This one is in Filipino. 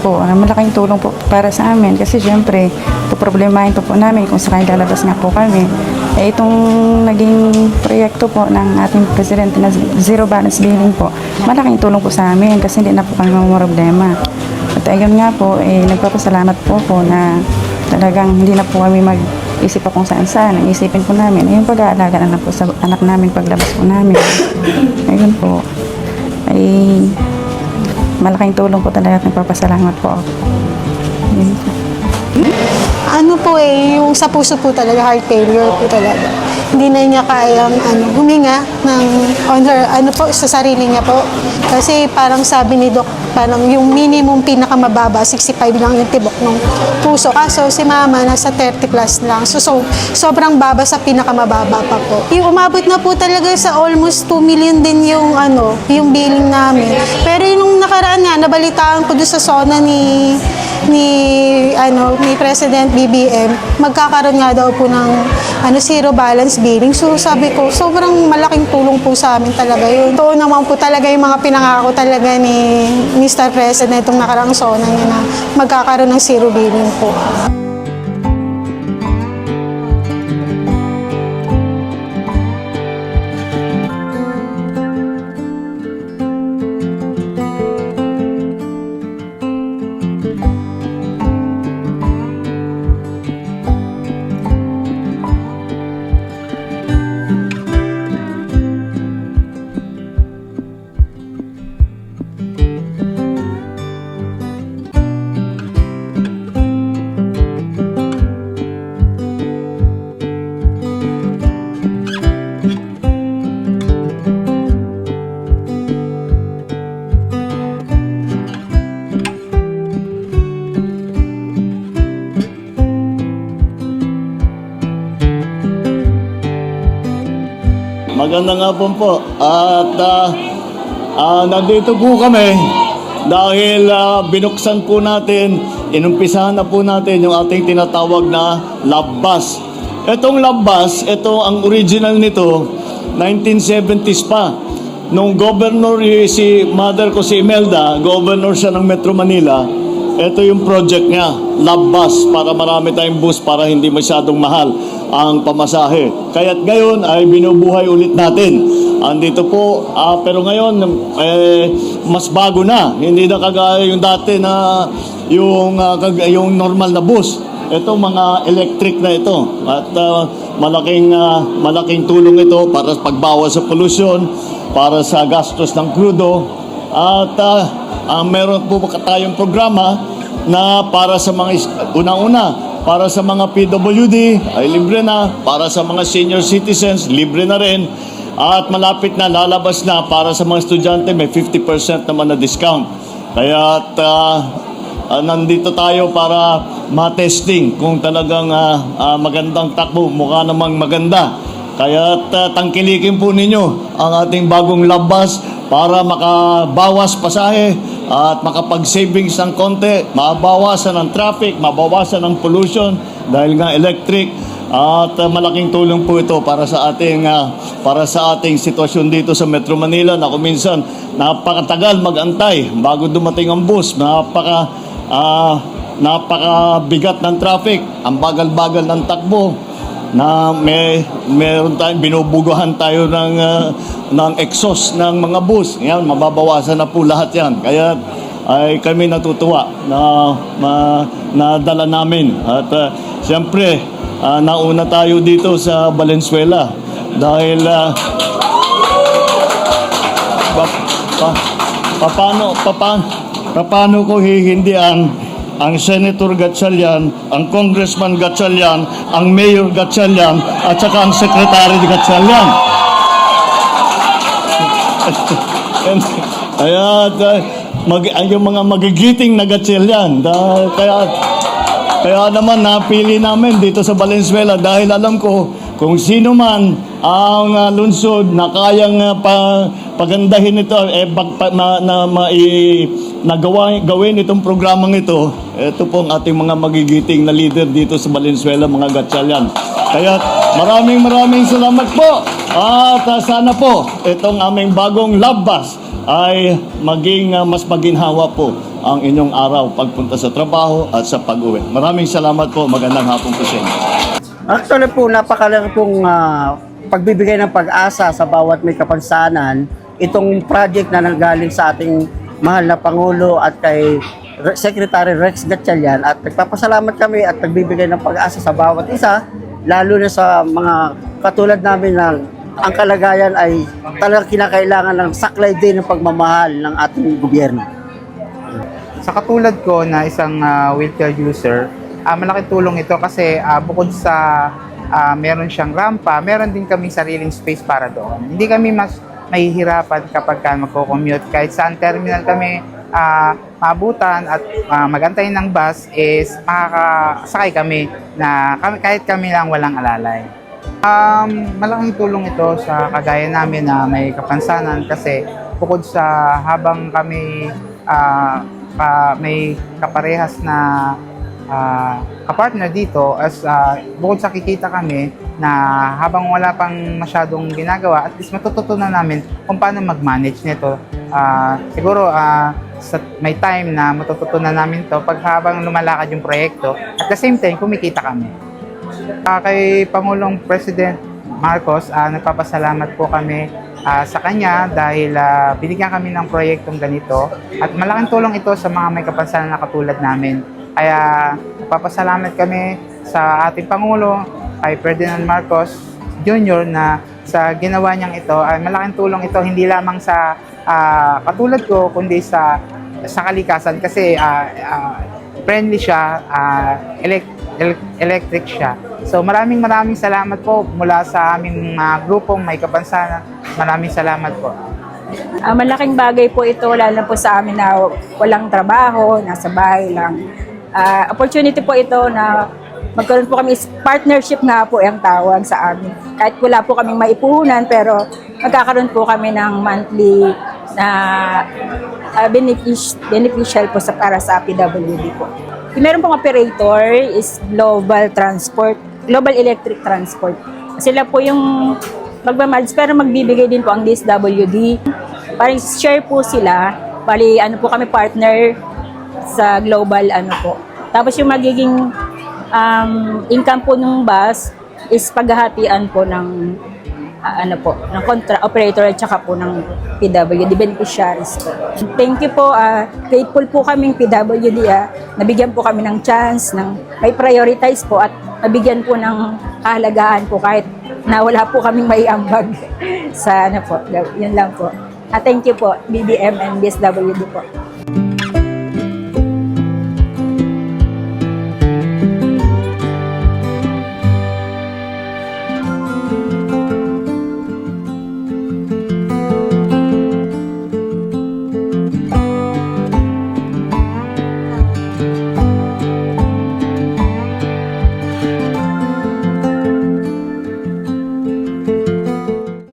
po, ah, malaking tulong po para sa amin kasi syempre, poproblemahin po po namin kung sakaling lalabas nga po kami. Eh, itong naging proyekto po ng ating presidente na zero balance billing po, malaking tulong po sa amin kasi hindi na po kami problema. At ayun nga po, eh, nagpapasalamat po po na talagang hindi na po kami mag-isip pa kung saan saan. Ang isipin po namin, ayun pag-aalaga na po sa anak namin paglabas po namin. Ayun po. Ay, malaking tulong po talaga at nagpapasalamat po ako. Po. Ano po eh, yung sa puso po talaga, heart failure po talaga. Hindi na niya kayang ano, huminga ng, on her, ano po, sa sarili niya po. Kasi parang sabi ni Doc, parang yung minimum pinakamababa, 65 lang yung tibok ng puso. Kaso si mama nasa 30 plus lang. So, so sobrang baba sa pinakamababa pa po. Yung umabot na po talaga sa almost 2 million din yung ano, yung billing namin. Pero yung nakaraan nga, nabalitaan ko doon sa zona ni ni ano ni President BBM magkakaroon nga daw po ng ano zero balance billing so sabi ko sobrang malaking tulong po sa amin talaga yun to naman po talaga yung mga pinangako talaga ni Mr. President itong nakarang zona niya na magkakaroon ng zero billing po Maganda nga po. At ah, ah, nandito po kami dahil ah, binuksan po natin, inumpisahan na po natin yung ating tinatawag na labbas. Itong labbas, ito ang original nito, 1970s pa. Nung governor y- si mother ko si Imelda, governor siya ng Metro Manila, ito yung project niya, love bus, para marami tayong bus para hindi masyadong mahal ang pamasahe. Kaya't ngayon ay binubuhay ulit natin. Andito po, ah, pero ngayon eh, mas bago na. Hindi na kagaya yung dati na yung, kag- yung normal na bus. Ito mga electric na ito at ah, malaking ah, malaking tulong ito para sa pagbawas sa pollution, para sa gastos ng krudo at ah, ah, meron po tayong programa na para sa mga unang-una para sa mga PWD ay libre na, para sa mga senior citizens libre na rin at malapit na lalabas na para sa mga estudyante may 50% naman na discount. Kaya at ah, Ah, nandito tayo para ma-testing kung talagang ah, ah, magandang takbo, mukha namang maganda. Kaya tangkilikin po ninyo ang ating bagong labas para makabawas pasahe at makapag-savings ng konti, mabawasan ng traffic, mabawasan ng pollution dahil nga electric. At ah, malaking tulong po ito para sa ating ah, para sa ating sitwasyon dito sa Metro Manila na kung minsan napakatagal magantay bago dumating ang bus, napaka ah, napakabigat ng traffic, ang bagal-bagal ng takbo na may meron tayong binubugahan tayo ng ah, ng exhaust ng mga bus. Yan, mababawasan na po lahat 'yan. Kaya ay kami natutuwa na ma, nadala namin at ah, siyempre ah, nauna tayo dito sa Valenzuela dahil ah, pa, pa, paano, paano, paano ko hihindi ang Senator Gatchalian, ang Congressman Gatchalian, ang Mayor Gatchalian, at saka ang Secretary Gatchalian. Kaya uh, mag, yung mga magigiting na Gatchalian. Kaya kaya naman napili namin dito sa Valenzuela dahil alam ko kung sino man ang ah, lungsod na kayang ah, pa, pagandahin ito eh pag, pa, na, na mai, nagawa, gawin itong programang ito ito po ang ating mga magigiting na leader dito sa Valenzuela mga Gatchalian kaya maraming maraming salamat po At ah, sana po itong aming bagong love bus ay maging ah, mas maginhawa po ang inyong araw pagpunta sa trabaho at sa pag-uwi. Maraming salamat po. Magandang hapon po sa inyo. Actually po, napakalaki pong ah, pagbibigay ng pag-asa sa bawat may kapansanan. Itong project na nanggaling sa ating mahal na Pangulo at kay Re- Secretary Rex Gatchalian at nagpapasalamat kami at nagbibigay ng pag-asa sa bawat isa, lalo na sa mga katulad namin na ang kalagayan ay talagang kinakailangan ng saklay din ng pagmamahal ng ating gobyerno. Sa katulad ko na isang ah, wheelchair user, ah, malaking tulong ito kasi ah, bukod sa ah, meron siyang rampa, meron din kaming sariling space para doon. Hindi kami mas mahihirapan kapag ka magko-commute. Kahit saan terminal kami ah, maabutan at ah, magantay ng bus is makakasakay kami na kami, kahit kami lang walang alalay. Um, malaking tulong ito sa kagaya namin na may kapansanan kasi bukod sa habang kami ah, ka- may kaparehas na ah, kapartner dito as ah, bukod sa kikita kami na habang wala pang masyadong ginagawa at least matututunan namin kung paano mag-manage nito. Ah, siguro ah, sa, may time na matututunan namin to pag habang lumalakad yung proyekto at the same time kumikita kami. Ah, kay Pangulong President Marcos, ah, nagpapasalamat po kami ah, sa kanya dahil ah, binigyan kami ng proyektong ganito at malaking tulong ito sa mga may kapansanan na katulad namin. Kaya nagpapasalamat kami sa ating Pangulo, kay Ferdinand Marcos Jr. na sa ginawa niyang ito ay malaking tulong ito hindi lamang sa ah, katulad ko kundi sa sa kalikasan kasi ah, ah, friendly siya, ah, elec- elec- electric siya. So maraming maraming salamat po mula sa aming mga grupong may kapansanan. Maraming salamat po. Ah, malaking bagay po ito, lalo po sa amin na walang trabaho, nasa bahay lang. Ah, opportunity po ito na magkaroon po kami, partnership nga po ang tawag sa amin. Kahit wala po kaming maipuhunan, pero magkakaroon po kami ng monthly na ah, benefic- beneficial po sa para sa PWD po. Yung meron pong operator is Global Transport, Global Electric Transport. Sila po yung magmamanage pero magbibigay din po ang DSWD. Parang share po sila. Bali, ano po kami partner sa global ano po. Tapos yung magiging um, income po ng bus is paghahatian po ng ah, ano po, ng contra operator at saka po ng PWD beneficiaries po. Thank you po. ah, grateful po kaming PWD. ah, nabigyan po kami ng chance, ng may prioritize po at nabigyan po ng kahalagaan po kahit na wala po kaming may ambag sa ano po. Yun lang po. Ah, thank you po, BBM and BSWD po.